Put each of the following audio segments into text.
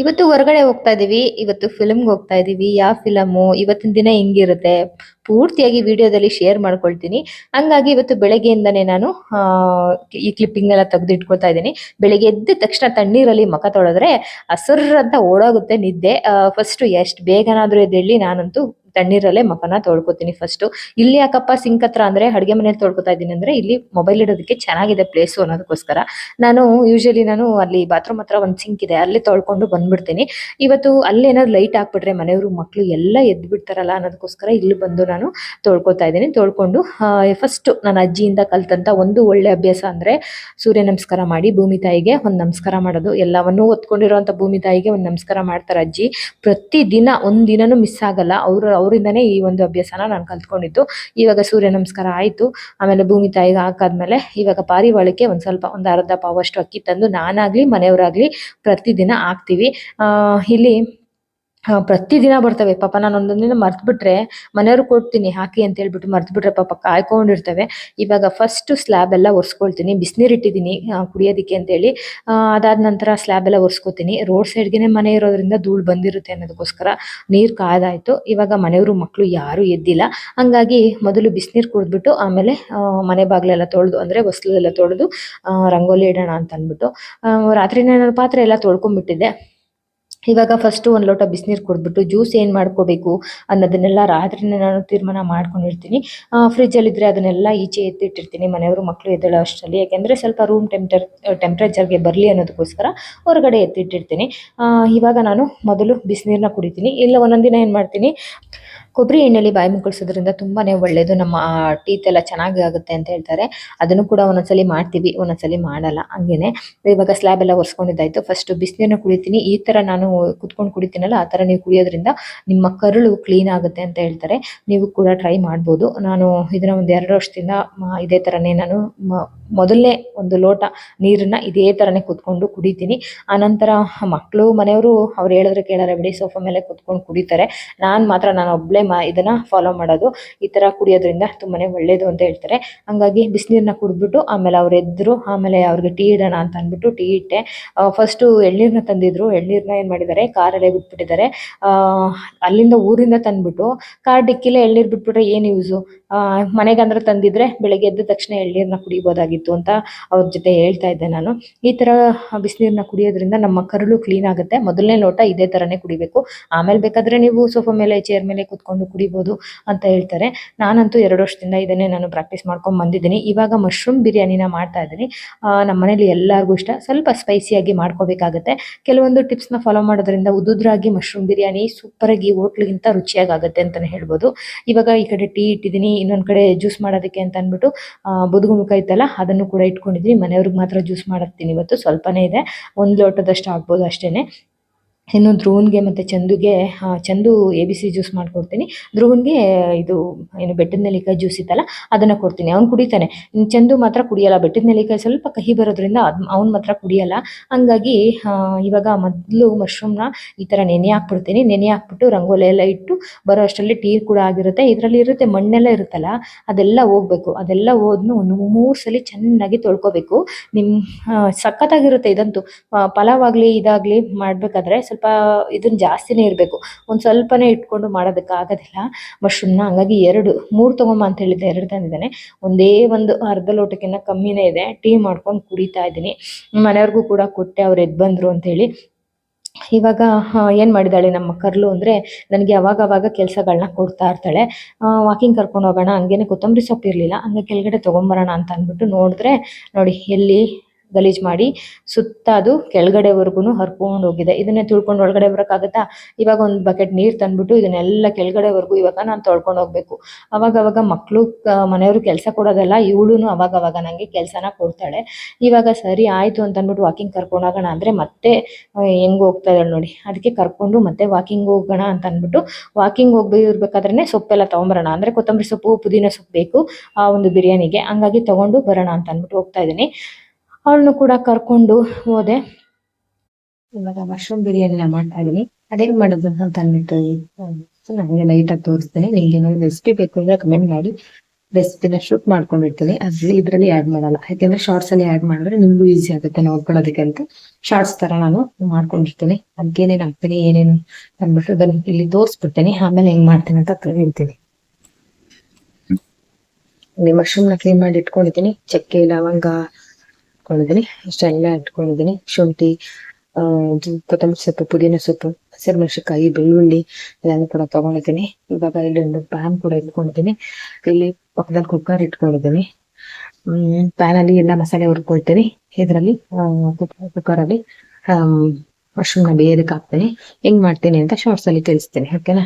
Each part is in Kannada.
ಇವತ್ತು ಹೊರಗಡೆ ಹೋಗ್ತಾ ಇದೀವಿ. ಇವತ್ತು ಫಿಲ್ಮ್ಗೆ ಹೋಗ್ತಾ ಇದೀವಿ. ಯಾವ ಫಿಲಮು ಇವತ್ತಿನ ದಿನ ಹೆಂಗಿರುತ್ತೆ? ಪೂರ್ತಿಯಾಗಿ ವಿಡಿಯೋದಲ್ಲಿ ಶೇರ್ ಮಾಡ್ಕೊಳ್ತೀನಿ. ಹಂಗಾಗಿ ಇವತ್ತು ಬೆಳಗ್ಗೆಯಿಂದನೇ ನಾನು ಈ ಕ್ಲಿಪ್ಪಿಂಗ್ ಎಲ್ಲ ತೆಗೆದು ಇಟ್ಕೊಳ್ತಾ ಇದ್ದೀನಿ. ಬೆಳಗ್ಗೆ ಎದ್ದ ತಕ್ಷಣ ತಣ್ಣೀರಲ್ಲಿ ಮಖ ತೊಳೆದ್ರೆ ಅಂತ ಓಡೋಗುತ್ತೆ ನಿದ್ದೆ. ಫಸ್ಟ್ ಎಷ್ಟು ಬೇಗನಾದ್ರೂ ಎದ್ದೇಳಿ ನಾನಂತೂ ತಣ್ಣೀರಲ್ಲೇ ಮುಖನ ತೊಳ್ಕೊತೀನಿ ಫಸ್ಟ್ ಇಲ್ಲಿ ಯಾಕಪ್ಪ ಸಿಂಕ್ ಹತ್ರ ಅಂದ್ರೆ ಅಡುಗೆ ಮನೇಲಿ ತೊಳ್ಕೊತಾ ಇದ್ದೀನಿ ಅಂದ್ರೆ ಇಲ್ಲಿ ಮೊಬೈಲ್ ಇಡೋದಕ್ಕೆ ಚೆನ್ನಾಗಿದೆ ಪ್ಲೇಸು ಅನ್ನೋದಕ್ಕೋಸ್ಕರ. ನಾನು ಯೂಶಲಿ ನಾನು ಅಲ್ಲಿ ಬಾತ್ರೂಮ್ ಹತ್ರ ಒಂದು ಸಿಂಕ್ ಇದೆ, ಅಲ್ಲಿ ತೊಳ್ಕೊಂಡು ಬಂದ್ಬಿಡ್ತೀನಿ. ಇವತ್ತು ಅಲ್ಲೇನಾದ್ರು ಲೈಟ್ ಹಾಕ್ಬಿಟ್ರೆ ಮನೆಯವರು ಮಕ್ಕಳು ಎಲ್ಲ ಎದ್ದು ಬಿಡ್ತಾರಲ್ಲ ಅನ್ನೋದಕ್ಕೋಸ್ಕರ ಇಲ್ಲಿ ಬಂದು ನಾನು ತೊಳ್ಕೊತಾ ಇದ್ದೀನಿ. ತೊಳ್ಕೊಂಡು ಫಸ್ಟ್ ನನ್ನ ಅಜ್ಜಿಯಿಂದ ಕಲ್ತಂತ ಒಂದು ಒಳ್ಳೆ ಅಭ್ಯಾಸ ಅಂದ್ರೆ ಸೂರ್ಯ ನಮಸ್ಕಾರ ಮಾಡಿ ಭೂಮಿ ತಾಯಿಗೆ ಒಂದು ನಮಸ್ಕಾರ ಮಾಡೋದು. ಎಲ್ಲವನ್ನೂ ಹೊತ್ಕೊಂಡಿರುವಂತ ಭೂಮಿ ತಾಯಿಗೆ ಒಂದು ನಮಸ್ಕಾರ ಮಾಡ್ತಾರೆ ಅಜ್ಜಿ. ಪ್ರತಿ ದಿನ ಒಂದ್ ದಿನನೂ ಮಿಸ್ ಆಗಲ್ಲ ಅವ್ರು ಅವರಿಂದನೇ ಈ ಒಂದು ಅಭ್ಯಾಸನ ನಾನು ಕಲ್ತ್ಕೊಂಡಿದ್ದು. ಇವಾಗ ಸೂರ್ಯ ನಮಸ್ಕಾರ ಆಯ್ತು. ಆಮೇಲೆ ಭೂಮಿ ತಾಯಿಗೆ ಹಾಕಾದ್ಮೇಲೆ ಇವಾಗ ಪಾರಿವಾಳಕ್ಕೆ ಒಂದು ಸ್ವಲ್ಪ ಒಂದು ಅರ್ಧ ಪಾವಷ್ಟು ಅಕ್ಕಿ ತಂದು ನಾನಾಗ್ಲಿ ಮನೆಯವರಾಗ್ಲಿ ಪ್ರತಿದಿನ ಹಾಕ್ತೀವಿ. ಇಲ್ಲಿ ಪ್ರತಿದಿನ ಬರ್ತವೆ. ಪಾಪ ನಾನು ಒಂದೊಂದಿನ ಮರ್ತ್ ಬಿಟ್ರೆ ಮನೆಯವ್ರು ಕೊಡ್ತೀನಿ, ಹಾಕಿ ಅಂತ ಹೇಳ್ಬಿಟ್ಟು ಮರ್ತ್ ಬಿಟ್ರೆ ಪಾಪ ಕಾಯ್ಕೊಂಡಿರ್ತವೆ. ಇವಾಗ ಫಸ್ಟ್ ಸ್ಲ್ಯಾಬ್ ಎಲ್ಲ ಒರೆಸ್ಕೊಳ್ತೀನಿ. ಬಿಸಿನೀರು ಇಟ್ಟಿದ್ದೀನಿ ಕುಡಿಯೋದಿಕ್ಕೆ ಅಂತ ಅಂತೇಳಿ ಅದಾದ ನಂತರ ಸ್ಲ್ಯಾಬ್ ಎಲ್ಲ ಒರೆಸ್ಕೊತೀನಿ. ರೋಡ್ ಸೈಡ್ಗೆನೆ ಮನೆ ಇರೋದ್ರಿಂದ ಧೂಳು ಬಂದಿರುತ್ತೆ ಅನ್ನೋದಕ್ಕೋಸ್ಕರ ನೀರು ಕಾಯ್ದಾಯ್ತು. ಇವಾಗ ಮನೆಯವರು ಮಕ್ಕಳು ಯಾರು ಎದ್ದಿಲ್ಲ. ಹಂಗಾಗಿ ಮೊದಲು ಬಿಸಿನೀರು ಕುಡಿದ್ಬಿಟ್ಟು ಆಮೇಲೆ ಮನೆ ಬಾಗಿಲೆಲ್ಲ ತೊಳೆದು, ಅಂದ್ರೆ ಹೊಸ್ಲೆಲ್ಲ ತೊಳೆದು ರಂಗೋಲಿ ಇಡೋಣ ಅಂತ ಅಂದ್ಬಿಟ್ಟು ರಾತ್ರಿನೇ ಪಾತ್ರೆ ಎಲ್ಲ ತೊಳ್ಕೊಂಡ್ಬಿಟ್ಟಿದ್ದೆ ಇವಾಗ ಫಸ್ಟ್ ಒಂದು ಲೋಟ ಬಿಸಿನೀರ್ ಕುಡ್ಬಿಟ್ಟು ಜ್ಯೂಸ್ ಏನು ಮಾಡ್ಕೋಬೇಕು ಅನ್ನೋದನ್ನೆಲ್ಲ ರಾತ್ರಿನೇ ನಾನು ತೀರ್ಮಾನ ಮಾಡ್ಕೊಂಡಿರ್ತೀನಿ. ಫ್ರಿಜ್ಜಲ್ಲಿ ಇದ್ರೆ ಅದನ್ನೆಲ್ಲ ಈಚೆ ಎತ್ತಿಟ್ಟಿರ್ತೀನಿ. ಮನೆಯವರು ಮಕ್ಕಳು ಎದ್ದೇಳೋ ಅಷ್ಟರಲ್ಲಿ. ಯಾಕೆಂದ್ರೆ ಸ್ವಲ್ಪ ರೂಮ್ ಟೆಂಪ್ಟರ್ ಟೆಂಪ್ರೇಚರ್ಗೆ ಬರಲಿ ಅನ್ನೋದಕ್ಕೋಸ್ಕರ ಹೊರಗಡೆ ಎತ್ತಿಟ್ಟಿರ್ತೀನಿ. ಇವಾಗ ನಾನು ಮೊದಲು ಬಿಸಿನೀರನ್ನ ಕುಡಿತೀನಿ. ಇಲ್ಲ ಒಂದೊಂದಿನ ಏನು ಮಾಡ್ತೀನಿ? ಕೊಬ್ಬರಿ ಎಣ್ಣೆಲಿ ಬಾಯಿ ಮುಕ್ಕಳಿಸೋದ್ರಿಂದ ತುಂಬಾನೇ ಒಳ್ಳೆಯದು ನಮ್ಮ ಟೀತ್ ಎಲ್ಲ ಚೆನ್ನಾಗಿ ಆಗುತ್ತೆ ಅಂತ ಹೇಳ್ತಾರೆ. ಅದನ್ನು ಕೂಡ ಒಂದೊಂದ್ಸಲಿ ಮಾಡ್ತೀವಿ, ಒಂದೊಂದ್ಸಲಿ ಮಾಡಲ್ಲ. ಹಂಗೇನೆ. ಇವಾಗ ಸ್ಲ್ಯಾಬ್ ಎಲ್ಲ ಒರೆಸ್ಕೊಂಡಿದ್ದಾಯ್ತು. ಫಸ್ಟ್ ಬಿಸಿನೀರನ್ನ ಕುಡಿತೀನಿ. ಈ ತರ ನಾನು ಕುತ್ಕೊಂಡು ಕುಡಿತೀನಲ್ಲ, ಆ ತರ ನೀವು ಕುಡಿಯೋದ್ರಿಂದ ನಿಮ್ಮ ಕರುಳು ಕ್ಲೀನ್ ಆಗುತ್ತೆ ಅಂತ ಹೇಳ್ತಾರೆ. ನೀವು ಕೂಡ ಟ್ರೈ ಮಾಡ್ಬೋದು. ನಾನು ಇದನ್ನ ಒಂದ್ ಎರಡು ವರ್ಷದಿಂದ ಇದೇ ಥರನೇ ನಾನು ಮೊದಲನೇ ಒಂದು ಲೋಟ ನೀರನ್ನ ಇದೇ ತರನೇ ಕುತ್ಕೊಂಡು ಕುಡಿತೀನಿ. ಆನಂತರ ಮಕ್ಕಳು ಮನೆಯವರು ಅವ್ರು ಹೇಳಿದ್ರೆ ಕೇಳಾರೆ, ಬಿಡಿ ಸೋಫಾ ಮೇಲೆ ಕುತ್ಕೊಂಡು ಕುಡಿತಾರೆ. ನಾನು ಮಾತ್ರ ನಾನು ಒಬ್ಬಳೇ ಮಾ, ಇದನ್ನ ಫಾಲೋ ಮಾಡೋದು ಈ ತರ ಕುಡಿಯೋದ್ರಿಂದ ತುಂಬಾನೇ ಒಳ್ಳೇದು ಅಂತ ಹೇಳ್ತಾರೆ. ಹಂಗಾಗಿ ಬಿಸಿನೀರ್ನ ಕುಡಿದ್ಬಿಟ್ಟು ಆಮೇಲೆ ಅವ್ರು ಎದ್ರು, ಆಮೇಲೆ ಅವ್ರಿಗೆ ಟೀ ಇಡೋಣ ಅಂತ ಅಂದ್ಬಿಟ್ಟು ಟೀ ಇಟ್ಟೆ. ಫಸ್ಟು ಎಳ್ನೀರನ್ನ ತಂದಿದ್ರು. ಎಳ್ನೀರನ್ನ ಏನು ಮಾಡಿದ್ದಾರೆ? ಕಾರಲ್ಲೇ ಬಿಟ್ಬಿಟ್ಟಿದ್ದಾರೆ. ಅಲ್ಲಿಂದ ಊರಿಂದ ತಂದ್ಬಿಟ್ಟು ಕಾರ್ ಡಿಕ್ಕಿಲೇ ಎಳ್ನೀರ್ ಬಿಟ್ಬಿಟ್ರೆ ಏನು ಯೂಸು ಮನೆಗಂದ್ರೆ ತಂದಿದ್ರೆ ಬೆಳಗ್ಗೆ ಎದ್ದ ತಕ್ಷಣ ಎಳ್ನೀರ್ನ ಕುಡಿಬೋದಾಗಿತ್ತು ಅಂತ ಅವ್ರ ಜೊತೆ ಹೇಳ್ತಾ ಇದ್ದೆ ನಾನು. ಈ ತರ ಬಿಸಿನೀರನ್ನ ಕುಡಿಯೋದ್ರಿಂದ ನಮ್ಮ ಕರುಳು ಕ್ಲೀನ್ ಆಗುತ್ತೆ. ಮೊದಲನೇ ಲೋಟ ಇದೇ ತರನೇ ಕುಡಿಬೇಕು. ಆಮೇಲೆ ಬೇಕಾದ್ರೆ ನೀವು ಸೋಫಾ ಮೇಲೆ ಚೇರ್ ಮೇಲೆ ಕುತ್ಕೊಂಡು ಕುಡಿಬೋದು ಅಂತ ಹೇಳ್ತಾರೆ. ನಾನಂತೂ ಎರಡು ವರ್ಷದಿಂದ ಇದನ್ನೇ ನಾನು ಪ್ರಾಕ್ಟೀಸ್ ಮಾಡ್ಕೊಂಡು ಬಂದಿದ್ದೀನಿ. ಇವಾಗ ಮಶ್ರೂಮ್ ಬಿರಿಯಾನಿನ ಮಾಡ್ತಾ ಇದ್ದೀನಿ. ನಮ್ಮ ಮನೇಲಿ ಎಲ್ಲರಿಗೂ ಇಷ್ಟ. ಸ್ವಲ್ಪ ಸ್ಪೈಸಿಯಾಗಿ ಮಾಡ್ಕೋಬೇಕಾಗತ್ತೆ. ಕೆಲವೊಂದು ಟಿಪ್ಸ್ನ ಫಾಲೋ ಮಾಡೋದ್ರಿಂದ ಉದುದ್ರಾಗಿ ಮಶ್ರೂಮ್ ಬಿರಿಯಾನಿ ಸೂಪರಾಗಿ ಹೋಟ್ಲಿಗಿಂತ ರುಚಿಯಾಗಿ ಆಗುತ್ತೆ ಅಂತಲೇ ಹೇಳ್ಬೋದು. ಇವಾಗ ಈ ಕಡೆ ಟೀ ಇಟ್ಟಿದ್ದೀನಿ, ಇನ್ನೊಂದು ಕಡೆ ಜ್ಯೂಸ್ ಮಾಡೋದಕ್ಕೆ ಅಂತ ಅಂದ್ಬಿಟ್ಟು ಬುದುಗುಮುಖ ಇತ್ತಲ್ಲ, ಅದನ್ನು ಕೂಡ ಇಟ್ಕೊಂಡಿದ್ದೀನಿ. ಮನೆಯವ್ರಿಗೆ ಮಾತ್ರ ಜ್ಯೂಸ್ ಮಾಡತ್ತೀನಿ ಇವತ್ತು. ಸ್ವಲ್ಪನೇ ಇದೆ. ಒಂದು ಲೋಟದಷ್ಟು ಆಗ್ಬೋದು ಅಷ್ಟೇ ಇನ್ನು ಧ್ರುವನ್ಗೆ ಮತ್ತೆ ಚಂದುಗೆ Chandu A B C juice ಮಾಡ್ಕೊಡ್ತೀನಿ. ಧ್ರುವನ್ಗೆ ಇದು, ಏನು ಬೆಟ್ಟದ ನೆಲ್ಲಿಕಾಯಿ ಜ್ಯೂಸ್ ಇತ್ತಲ್ಲ, ಅದನ್ನ ಕೊಡ್ತೀನಿ. ಅವ್ನು ಕುಡಿತಾನೆ. ಚಂದು ಮಾತ್ರ ಕುಡಿಯಲ್ಲ. ಬೆಟ್ಟದ ನೆಲ್ಲಿಕಾಯಿ ಸ್ವಲ್ಪ ಕಹಿ ಬರೋದ್ರಿಂದ ಅದು, ಅವ್ನು ಮಾತ್ರ ಕುಡಿಯಲ್ಲ. ಹಂಗಾಗಿ ಇವಾಗ ಮೊದಲು ಮಶ್ರೂಮ್ನ ಈ ತರ ನೆನೆ ಹಾಕ್ಬಿಡ್ತೀನಿ. ನೆನೆ ಹಾಕ್ಬಿಟ್ಟು ರಂಗೋಲಿ ಎಲ್ಲ ಇಟ್ಟು ಬರೋ ಅಷ್ಟರಲ್ಲಿ ಟೀ ಕೂಡ ಆಗಿರುತ್ತೆ. ಇದರಲ್ಲಿ ಇರುತ್ತೆ ಮಣ್ಣೆಲ್ಲ ಇರುತ್ತಲ್ಲ, ಅದೆಲ್ಲ ಹೋಗ್ಬೇಕು. ಅದೆಲ್ಲ ಹೋದ್ನು ಒಂದು ಮೂರು ಸಲ ಚೆನ್ನಾಗಿ ತೊಳ್ಕೊಬೇಕು. ನಿಮ್ಮ ಸಖತ್ತಾಗಿರುತ್ತೆ ಇದಂತೂ. ಪಲಾವ್ ಆಗ್ಲಿ ಇದಾಗ್ಲಿ ಮಾಡಬೇಕಾದ್ರೆ ಸ್ವಲ್ಪ ಇದನ್ನ ಜಾಸ್ತಿನೇ ಇರಬೇಕು. ಒಂದು ಸ್ವಲ್ಪನೇ ಇಟ್ಕೊಂಡು ಮಾಡೋದಕ್ಕೆ ಆಗೋದಿಲ್ಲ. ಮಶ್ರೂಮ್ನ ಹಂಗಾಗಿ ಎರಡು, ಮೂರು ತೊಗೊಂಬ ಅಂತ ಹೇಳಿದ್ದೆ, ಎರಡು ತಂದಿದ್ದಾನೆ. ಒಂದೇ ಒಂದು ಅರ್ಧ ಲೋಟಕ್ಕಿಂತ ಕಮ್ಮಿನೇ ಇದೆ. ಟೀ ಮಾಡ್ಕೊಂಡು ಕುಡಿತಾ ಇದ್ದೀನಿ. ಮನೆಯವ್ರಿಗೂ ಕೂಡ ಕೊಟ್ಟೆ, ಅವ್ರು ಎದ್ದು ಬಂದರು ಅಂತೇಳಿ ಇವಾಗ ಏನು ಮಾಡಿದ್ದಾಳೆ ನಮ್ಮ ಕರ್ಲು ಅಂದರೆ, ನನಗೆ ಅವಾಗ ಅವಾಗ ಕೆಲಸಗಳನ್ನ ಕೊಡ್ತಾ ಇರ್ತಾಳೆ. ವಾಕಿಂಗ್ ಕರ್ಕೊಂಡು ಹೋಗೋಣ, ಹಂಗೇನೆ ಕೊತ್ತಂಬರಿ ಸೊಪ್ಪು ಇರಲಿಲ್ಲ. ಹಂಗೆ ಕೆಳಗಡೆ ತೊಗೊಂಬರೋಣ ಅಂತ ಅಂದ್ಬಿಟ್ಟು ನೋಡಿದ್ರೆ, ನೋಡಿ, ಎಲ್ಲಿ ಗಲೀಜು ಮಾಡಿ ಸುತ್ತ ಅದು ಕೆಳಗಡೆವರೆಗೂ ಹರ್ಕೊಂಡು ಹೋಗಿದೆ. ಇದನ್ನೇ ತುಳ್ಕೊಂಡು ಒಳಗಡೆ ಬರೋಕ್ಕಾಗತ್ತಾ? ಇವಾಗ ಒಂದು ಬಕೆಟ್ ನೀರು ತಂದ್ಬಿಟ್ಟು ಇದನ್ನೆಲ್ಲ ಕೆಳಗಡೆವರೆಗೂ ಇವಾಗ ನಾನು ತೊಳ್ಕೊಂಡು ಹೋಗ್ಬೇಕು. ಅವಾಗ ಅವಾಗ ಮಕ್ಕಳು ಮನೆಯವರು ಕೆಲಸ ಕೊಡೋದಲ್ಲ ಇವಳು ಅವಾಗ ಅವಾಗ ನನಗೆ ಕೆಲಸನ ಕೊಡ್ತಾಳೆ. ಇವಾಗ ಸರಿ ಆಯಿತು ಅಂತ ಅಂದ್ಬಿಟ್ಟು ವಾಕಿಂಗ್ ಕರ್ಕೊಂಡು ಹೋಗೋಣ ಅಂದರೆ ಮತ್ತೆ ಹೆಂಗೆ ಹೆಂಗ್ ಹೋಗ್ತಾ ಇದ್ದಾಳೆ ನೋಡಿ. ಅದಕ್ಕೆ ಕರ್ಕೊಂಡು ಮತ್ತೆ ವಾಕಿಂಗ್ ಹೋಗೋಣ ಅಂತ ಅಂದ್ಬಿಟ್ಟು ವಾಕಿಂಗ್ ಹೋಗ್ಬೇಕಾದ್ರೆ ಸೊಪ್ಪೆಲ್ಲ ತೊಗೊಂಬರೋಣ. ಅಂದರೆ ಕೊತ್ತಂಬರಿ ಸೊಪ್ಪು, ಪುದೀನ ಸೊಪ್ಪು ಬೇಕು ಆ ಒಂದು ಬಿರಿಯಾನಿಗೆ. ಹಂಗಾಗಿ ತೊಗೊಂಡು ಬರೋಣ ಅಂತ ಅಂದ್ಬಿಟ್ಟು ಹೋಗ್ತಾ ಇದ್ದೀನಿ. ಅವಳನ್ನು ಕೂಡ ಕರ್ಕೊಂಡು ಹೋದೆ. ಇವಾಗ ಮಶ್ರೂಮ್ ಬಿರಿಯಾನಿನ ಮಾಡ್ತಾ ಇದೀನಿ. ಅದೇನ್ ಮಾಡೋದು ಅಂತ ಅಂದ್ಬಿಟ್ಟು ನನಗೆ ಲೈಟ್ ಆಗಿ ತೋರಿಸ್ತೇನೆ. ನಿಮ್ಗೆ ಏನಾದ್ರು ರೆಸಿಪಿ ಬೇಕು ಅಂದ್ರೆ ಕಮೆಂಟ್ ಮಾಡಿ. ರೆಸಿಪಿನ ಶೂಟ್ ಮಾಡ್ಕೊಂಡಿರ್ತೀನಿ ಅದ್ರಲ್ಲಿ ಇದ್ರಲ್ಲಿ ಆಡ್ ಮಾಡಲ್ಲ. ಯಾಕಂದ್ರೆ ಶಾರ್ಟ್ಸ್ ಅಲ್ಲಿ ಆಡ್ ಮಾಡಿದ್ರೆ ನಿಮ್ಗೂ ಈಸಿ ಆಗುತ್ತೆ ನೋಡ್ಕೊಳ್ಳೋದಕ್ಕೆ ಅಂತ. ಶಾರ್ಟ್ಸ್ ತರ ನಾನು ಮಾಡ್ಕೊಂಡಿರ್ತೀನಿ ಅದಕ್ಕೆ ಏನೇನ್ ಹಾಕ್ತೀನಿ ಏನೇನು ಅಂದ್ಬಿಟ್ಟು ಅದನ್ನ ಇಲ್ಲಿ ತೋರಿಸ್ಬಿಡ್ತೀನಿ. ಆಮೇಲೆ ಹೆಂಗ್ ಮಾಡ್ತೀನಿ ಅಂತ ಹೇಳ್ತೀನಿ. ಇಲ್ಲಿ ಮಶ್ರೂಮ್ನ ಕ್ಲೀನ್ ಮಾಡಿ ಇಟ್ಕೊಂಡಿದ್ದೀನಿ. ಚಕ್ಕೆ ಲವಂಗ ಇಟ್ಕೊಂಡಿದ್ದೀನಿ. ಇಷ್ಟೆಲ್ಲ ಇಟ್ಕೊಂಡಿದ್ದೀನಿ. ಶುಂಠಿ ಕೊತ್ತಂಬರಿ ಸೊಪ್ಪು, ಪುದೀನ ಸೊಪ್ಪು, ಹಸಿರುಮೆಣಸಿನಕಾಯಿ, ಬೆಳ್ಳುಳ್ಳಿ ಎಲ್ಲಾನು ಕೂಡ ತಗೊಂಡಿದ್ದೀನಿ. ಇವಾಗ ಇಲ್ಲಿ ಒಂದು ಪ್ಯಾನ್ ಕೂಡ ಇಟ್ಕೊಂಡಿದ್ದೀನಿ. ಇಲ್ಲಿ ಪಕ್ಕದಲ್ಲಿ ಕುಕ್ಕರ್ ಇಟ್ಕೊಂಡಿದ್ದೀನಿ. ಪ್ಯಾನ್ ಅಲ್ಲಿ ಎಲ್ಲ ಮಸಾಲೆ ಹುರ್ಕೊಳ್ತೀನಿ. ಇದರಲ್ಲಿ ಕುಕ್ಕರ್ ಅಲ್ಲಿ ಮಶ್ರೂಮ್ನ ಬೇಯದಕ್ಕೆ ಹಾಕ್ತೀನಿ. ಹೆಂಗ್ ಮಾಡ್ತೀನಿ ಅಂತ ಶಾರ್ಟ್ಸ್ ಅಲ್ಲಿ ತಿಳಿಸ್ತೀನಿ ಓಕೆನಾ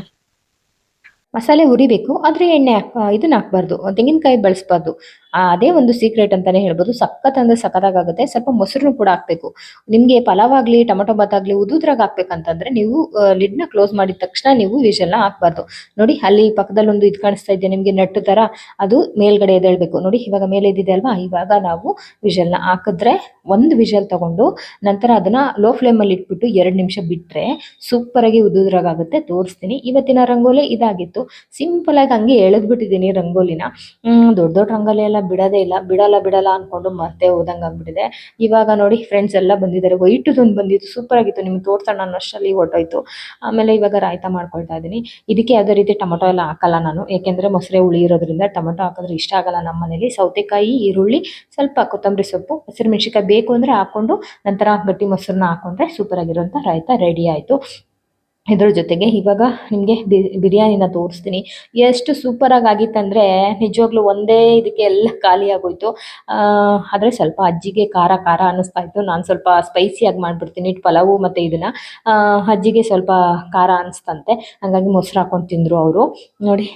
ಮಸಾಲೆ ಹುರಿಬೇಕು, ಆದ್ರೆ ಎಣ್ಣೆ ಹಾಕ್ ಇದನ್ನ ಹಾಕ್ಬಾರ್ದು. ತೆಂಗಿನಕಾಯಿ ಬಳಸಬಾರ್ದು. ಅದೇ ಒಂದು ಸೀಕ್ರೆಟ್ ಅಂತಾನೆ ಹೇಳ್ಬೋದು. ಸಖತ್ ಅಂದ್ರೆ ಸಖತ್ತಾಗುತ್ತೆ ಸ್ವಲ್ಪ ಮೊಸರು ಕೂಡ ಹಾಕ್ಬೇಕು. ನಿಮ್ಗೆ ಪಲಾವ್ ಆಗ್ಲಿ ಟೊಮೊಟೊ ಬಾತ್ ಆಗ್ಲಿ ಉದುದ್ರಾಗ ಹಾಕ್ಬೇಕಂತಂದ್ರೆ ನೀವು ಲಿಡ್ನ ಕ್ಲೋಸ್ ಮಾಡಿದ ತಕ್ಷಣ ನೀವು ವಿಷಲ್ನ ಹಾಕ್ಬಾರ್ದು. ನೋಡಿ, ಅಲ್ಲಿ ಪಕ್ಕದಲ್ಲಿ ಒಂದು ಇದು ಕಾಣಿಸ್ತಾ ಇದೆ ನಿಮ್ಗೆ ನಟ್ಟು ತರ. ಅದು ಮೇಲ್ಗಡೆ ಎದ್ದೇಳ್ಬೇಕು. ನೋಡಿ, ಇವಾಗ ಮೇಲೆ ಎದ್ದಿದೆ ಅಲ್ವಾ? ಇವಾಗ ನಾವು ವಿಷಲ್ನ ಹಾಕಿದ್ರೆ ಒಂದು ವಿಷಲ್ ತಗೊಂಡು ನಂತರ ಅದನ್ನ ಲೋ ಫ್ಲೇಮ್ ಅಲ್ಲಿ ಇಟ್ಬಿಟ್ಟು ಎರಡು ನಿಮಿಷ ಬಿಟ್ರೆ ಸೂಪರ್ ಆಗಿ ಉದುದ್ರಾಗುತ್ತೆ ತೋರಿಸ್ತೀನಿ. ಇವತ್ತಿನ ರಂಗೋಲಿ ಇದಾಗಿತ್ತು. ಸಿಂಪಲ್ ಆಗಿ ಹಂಗೆ ಎಳೆದ್ಬಿಟ್ಟಿದ್ದೀನಿ ರಂಗೋಲಿನ. ದೊಡ್ಡ ದೊಡ್ಡ ರಂಗೋಲಿ ಎಲ್ಲ ಬಿಡೋದೇ ಇಲ್ಲ, ಬಿಡಲ್ಲ ಬಿಡಲ್ಲ ಅನ್ಕೊಂಡು ಮತ್ತೆ ಹೋದಂಗ್ ಆಗ್ಬಿಟ್ಟಿದೆ. ಇವಾಗ ನೋಡಿ ಫ್ರೆಂಡ್ಸ್ ಎಲ್ಲ ಬಂದಿದ್ದಾರೆ. ವೈಟ್ ವೈಟದೊಂದು ಬಂದಿತ್ತು ಸೂಪರ್ ಆಗಿತ್ತು. ನಿಮ್ಗೆ ತೋರ್ಸೋಣ ಅನ್ನೋಷ್ಟರಲ್ಲಿ ಹೊರ್ಟೋಯ್ತು. ಆಮೇಲೆ ಇವಾಗ ರಾಯ್ತ ಮಾಡ್ಕೊಳ್ತಾ ಇದ್ದೀನಿ. ಇದಕ್ಕೆ ಯಾವುದೇ ರೀತಿ ಟೊಮೊಟೊ ಎಲ್ಲ ಹಾಕಲ್ಲ ನಾನು. ಯಾಕೆಂದ್ರೆ ಮೊಸರೆ ಹುಳಿ ಇರೋದ್ರಿಂದ ಟೊಮೊಟೊ ಹಾಕಿದ್ರೆ ಇಷ್ಟ ಆಗಲ್ಲ ನಮ್ಮನೇಲಿ ಸೌತೆಕಾಯಿ, ಈರುಳ್ಳಿ, ಸ್ವಲ್ಪ ಕೊತ್ತಂಬರಿ ಸೊಪ್ಪು, ಹಸಿರು ಮೆಣಸಿಕಾಯಿ ಬೇಕು ಅಂದ್ರೆ ಹಾಕೊಂಡು ನಂತರ ಗಟ್ಟಿ ಮೊಸರನ್ನ ಹಾಕೊಂಡ್ರೆ ಸೂಪರ್ ಆಗಿರೋಂಥ ರಾಯ್ತ ರೆಡಿ ಆಯಿತು. ಇದ್ರ ಜೊತೆಗೆ ಇವಾಗ ನಿಮಗೆ ಬಿರಿಯಾನಿನ ತೋರಿಸ್ತೀನಿ. ಎಷ್ಟು ಸೂಪರಾಗಿ ಆಗಿತ್ತಂದ್ರೆ ನಿಜವಾಗ್ಲೂ ಒಂದೇ ಇದಕ್ಕೆ ಎಲ್ಲ ಖಾಲಿ ಆಗೋಯ್ತು. ಆದರೆ ಸ್ವಲ್ಪ ಅಜ್ಜಿಗೆ ಖಾರ ಖಾರ ಅನಿಸ್ತಾ ಇತ್ತು. ನಾನು ಸ್ವಲ್ಪ ಸ್ಪೈಸಿಯಾಗಿ ಮಾಡಿಬಿಡ್ತೀನಿ, ಪಲಾವು ಮತ್ತೆ ಇದನ್ನ. ಅಜ್ಜಿಗೆ ಸ್ವಲ್ಪ ಖಾರ ಅನಿಸ್ತಂತೆ. ಹಾಗಾಗಿ ಮೊಸರು ಹಾಕೊಂಡು ತಿಂದ್ರು ಅವರು. ನೋಡಿ,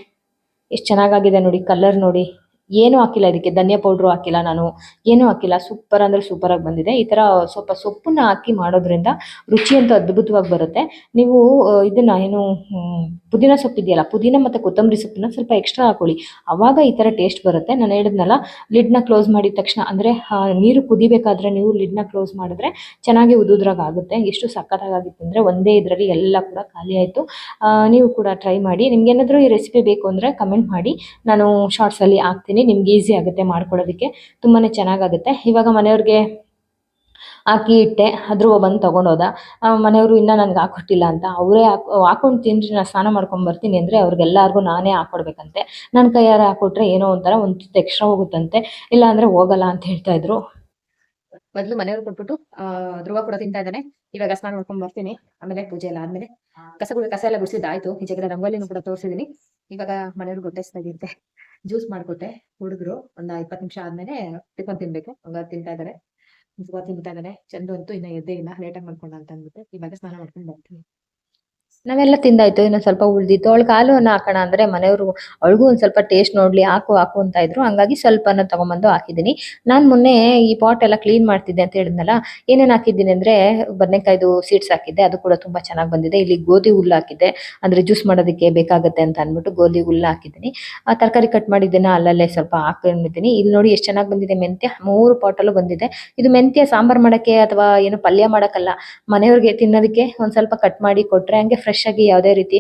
ಎಷ್ಟು ಚೆನ್ನಾಗಾಗಿದೆ ನೋಡಿ ಕಲರ್ ನೋಡಿ. ಏನೂ ಹಾಕಿಲ್ಲ ಇದಕ್ಕೆ, ಧನಿಯಾ ಪೌಡ್ರು ಹಾಕಿಲ್ಲ ನಾನು, ಏನು ಹಾಕಿಲ್ಲ ಸೂಪರ್ ಅಂದ್ರೆ ಸೂಪರ್ ಆಗಿ ಬಂದಿದೆ. ಈ ತರ ಸ್ವಲ್ಪ ಸೊಪ್ಪನ್ನ ಹಾಕಿ ಮಾಡೋದ್ರಿಂದ ರುಚಿ ಅಂತೂ ಅದ್ಭುತವಾಗಿ ಬರುತ್ತೆ. ನೀವು ಇದನ್ನ ಏನು ಪುದೀನ ಸೊಪ್ಪು ಇದೆಯಲ್ಲ, ಪುದೀನ ಮತ್ತೆ ಕೊತ್ತಂಬರಿ ಸೊಪ್ಪನ್ನ ಸ್ವಲ್ಪ ಎಕ್ಸ್ಟ್ರಾ ಹಾಕೊಳ್ಳಿ. ಅವಾಗ ಈ ತರ ಟೇಸ್ಟ್ ಬರುತ್ತೆ. ನಾನು ಹೇಳಿದ್ನಲ್ಲ ಲಿಡ್ನ ಕ್ಲೋಸ್ ಮಾಡಿದ ತಕ್ಷಣ, ಅಂದ್ರೆ ನೀರು ಕುದಿಬೇಕಾದ್ರೆ ನೀವು ಲಿಡ್ನ ಕ್ಲೋಸ್ ಮಾಡಿದ್ರೆ ಚೆನ್ನಾಗಿ ಉದುದ್ರಾಗ ಆಗುತ್ತೆ ಎಷ್ಟು ಸಖತ್ತಾಗಿತ್ತು ಅಂದ್ರೆ ಒಂದೇ ಇದರಲ್ಲಿ ಎಲ್ಲ ಕೂಡ ಖಾಲಿ ಆಯಿತು. ನೀವು ಕೂಡ ಟ್ರೈ ಮಾಡಿ. ನಿಮ್ಗೆ ಏನಾದರೂ ಈ ರೆಸಿಪಿ ಬೇಕು ಅಂದ್ರೆ ಕಮೆಂಟ್ ಮಾಡಿ. ನಾನು ಶಾರ್ಟ್ಸ್ ಅಲ್ಲಿ ಹಾಕ್ತೀನಿ. ನಿಮ್ಗೆ ಈಸಿ ಆಗುತ್ತೆ ಮಾಡ್ಕೊಳ್ಳೋದಕ್ಕೆ ತುಂಬಾ ಚೆನ್ನಾಗಾಗುತ್ತೆ. ಇವಾಗ ಮನೆಯವ್ರಿಗೆ ಹಾಕಿ ಇಟ್ಟೆ ಅದ್ರ ಬಂದು ತೊಗೊಂಡೋದ. ಮನೆಯವರು ಇನ್ನೂ ನನಗೆ ಹಾಕೊಟ್ಟಿಲ್ಲ ಅಂತ. ಅವರೇ ಹಾಕೊ, ಹಾಕೊಂಡು ತಿನ್ರಿ ನಾನು ಸ್ನಾನ ಮಾಡ್ಕೊಂಡು ಬರ್ತೀನಿ ಅಂದರೆ ಅವ್ರಿಗೆಲ್ಲರಿಗೂ ನಾನೇ ಹಾಕೊಡ್ಬೇಕಂತೆ. ನನ್ನ ಕೈಯಾರ ಹಾಕೊಟ್ರೆ ಏನೋ ಒಂಥರ ಒಂದು ತುತ್ತು ಎಕ್ಸ್ಟ್ರಾ ಹೋಗುತ್ತಂತೆ. ಇಲ್ಲ ಅಂದರೆ ಹೋಗಲ್ಲ ಅಂತ ಹೇಳ್ತಾ ಇದ್ರು. ಮೊದ್ಲು ಮನೆಯವ್ರು ಕೊಟ್ಬಿಟ್ಟು ಧ್ರುವ ಕೂಡ ತಿಂತಾ ಇದ್ದಾನೆ. ಇವಾಗ ಸ್ನಾನ ಮಾಡ್ಕೊಂಡ್ ಬರ್ತೀನಿ. ಆಮೇಲೆ ಪೂಜೆ ಎಲ್ಲ ಆದ್ಮೇಲೆ ಕಸ ಕಸ ಎಲ್ಲ ಗುಡಿಸಿದ್ದಾಯ್ತು. ಈಚೆಗೆ ರಂಗೋಲಿನೂ ಕೂಡ ತೋರಿಸಿದೀನಿ ಇವಾಗ ಮನೆಯವ್ರಿಗೆ ಗೊತ್ತಾಯಿಸ್ತಾ ಇದ್ದಂತೆ ಜ್ಯೂಸ್ ಮಾಡ್ಕೊಟ್ಟೆ, ಹುಡುಗರು ಒಂದ್ ಇಪ್ಪತ್ತು ನಿಮಿಷ ಆದ್ಮೇಲೆ ಟಿಫನ್ ತಿನ್ಬೇಕು. ಹಂಗ ತಿಂತಾ ಇದಾರೆ. ತಿಂತಾ ಇದ್ದಾನೆ ಚಂದು ಅಂತೂ ಇನ್ನ ಎದ್ದೇ ಇಲ್ಲ ಲೇಟಾಗಿ ಮಾಡ್ಕೊಂಡ ಅಂತ ಅಂದ್ಬಿಟ್ಟು ಇವಾಗ ಸ್ನಾನ ಮಾಡ್ಕೊಂಡ್ ಬರ್ತೀನಿ ನಾವೆಲ್ಲ ತಿಂದಾಯ್ತು ಇನ್ನೊಂದು ಸ್ವಲ್ಪ ಉಳ್ದಿತ್ತು. ಅವಳಿಗೆ ಅನ್ನ ಹಾಕೋಣ ಅಂದ್ರೆ ಮನೆಯವರು ಅವಳಿಗೂ ಒಂದು ಸ್ವಲ್ಪ ಟೇಸ್ಟ್ ನೋಡಲಿ, ಹಾಕು ಹಾಕು ಅಂತ ಇದ್ರು. ಹಂಗಾಗಿ ಸ್ವಲ್ಪನ ತಗೊಂಬಂದು ಹಾಕಿದ್ದೀನಿ. ನಾನು ಮೊನ್ನೆ ಈ ಪಾಟ್ ಎಲ್ಲ ಕ್ಲೀನ್ ಮಾಡ್ತಿದ್ದೆ ಅಂತ ಹೇಳಿದ್ನಲ್ಲ, ಏನೇನು ಹಾಕಿದ್ದೀನಿ ಅಂದ್ರೆ ಬದನೆಕಾಯ್ದು ಸೀಡ್ಸ್ ಹಾಕಿದ್ದೆ. ಅದು ಕೂಡ ತುಂಬಾ ಚೆನ್ನಾಗಿ ಬಂದಿದೆ. ಇಲ್ಲಿ ಗೋಧಿ ಹುಲ್ಲು ಹಾಕಿದ್ದೆ. ಅಂದ್ರೆ ಜ್ಯೂಸ್ ಮಾಡೋದಕ್ಕೆ ಬೇಕಾಗುತ್ತೆ ಅಂತ ಅಂದ್ಬಿಟ್ಟು ಗೋಧಿ ಹುಲ್ಲು ಹಾಕಿದ್ದೀನಿ. ಆ ತರಕಾರಿ ಕಟ್ ಮಾಡಿದ್ದನ್ನು ಅಲ್ಲಲ್ಲೇ ಸ್ವಲ್ಪ ಹಾಕೊಂಡಿದ್ದೀನಿ. ಇಲ್ಲಿ ನೋಡಿ ಎಷ್ಟು ಚೆನ್ನಾಗಿ ಬಂದಿದೆ ಮೆಂತ್ಯ. ಮೂರು ಪಾಟಲ್ಲೂ ಬಂದಿದೆ. ಇದು ಮೆಂತ್ಯ ಸಾಂಬಾರ್ ಮಾಡೋಕ್ಕೆ ಅಥವಾ ಏನು ಪಲ್ಯ ಮಾಡೋಕ್ಕಲ್ಲ, ಮನೆಯವ್ರಿಗೆ ತಿನ್ನೋದಕ್ಕೆ ಒಂದು ಸ್ವಲ್ಪ ಕಟ್ ಮಾಡಿ ಕೊಟ್ಟರೆ ಹಂಗೆ ಫ್ರೆಶ್ ಆಗಿ ಯಾವುದೇ ರೀತಿ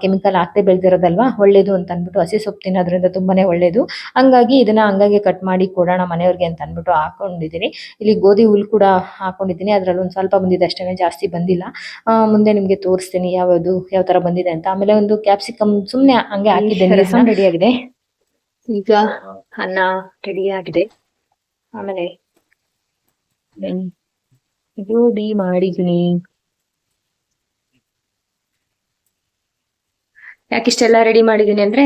ಕೆಮಿಕಲ್ ಹಾಕದೆ ಬೆಳೆದಿರೋದಲ್ವಾ? ಒಳ್ಳೇದು ಅಂತ ಅಂದ್ಬಿಟ್ಟು ಹಸಿ ಸೊಪ್ಪು ತಿನ್ನೋದ್ರಿಂದ ತುಂಬಾನೇ ಒಳ್ಳೇದು. ಹಂಗಾಗಿ ಇದನ್ನ ಹಂಗಾಗಿ ಕಟ್ ಮಾಡಿ ಕೊಡೋಣ ಮನೆಯವ್ರಿಗೆ ಅಂತ ಅಂದ್ಬಿಟ್ಟು ಹಾಕೊಂಡಿದ್ದೀನಿ. ಇಲ್ಲಿ ಗೋಧಿ ಹುಲ್ ಕೂಡ ಹಾಕೊಂಡಿದ್ದೀನಿ. ಅದ್ರಲ್ಲಿ ಒಂದು ಸ್ವಲ್ಪ ಬಂದಿದೆ ಅಷ್ಟೇ ಜಾಸ್ತಿ ಬಂದಿಲ್ಲ. ಆ, ಮುಂದೆ ನಿಮಗೆ ತೋರಿಸ್ತೀನಿ ಯಾವ್ಯಾವುದು ಯಾವ ತರ ಬಂದಿದೆ ಅಂತ. ಆಮೇಲೆ ಒಂದು ಕ್ಯಾಪ್ಸಿಕಮ್ ಸುಮ್ಮನೆ ಹಂಗೆ ಹಾಕಿದ್ದೇನೆ ರೆಡಿ ಆಗಿದೆ. ಈಗ ಅನ್ನ ರೆಡಿ ಆಗಿದೆ. ಆಮೇಲೆ ಇದು ಡಿ ಮಾಡಿದ್ದೀನಿ. ಯಾಕೆ ಇಷ್ಟೆಲ್ಲ ರೆಡಿ ಮಾಡಿದೀನಿ ಅಂದ್ರೆ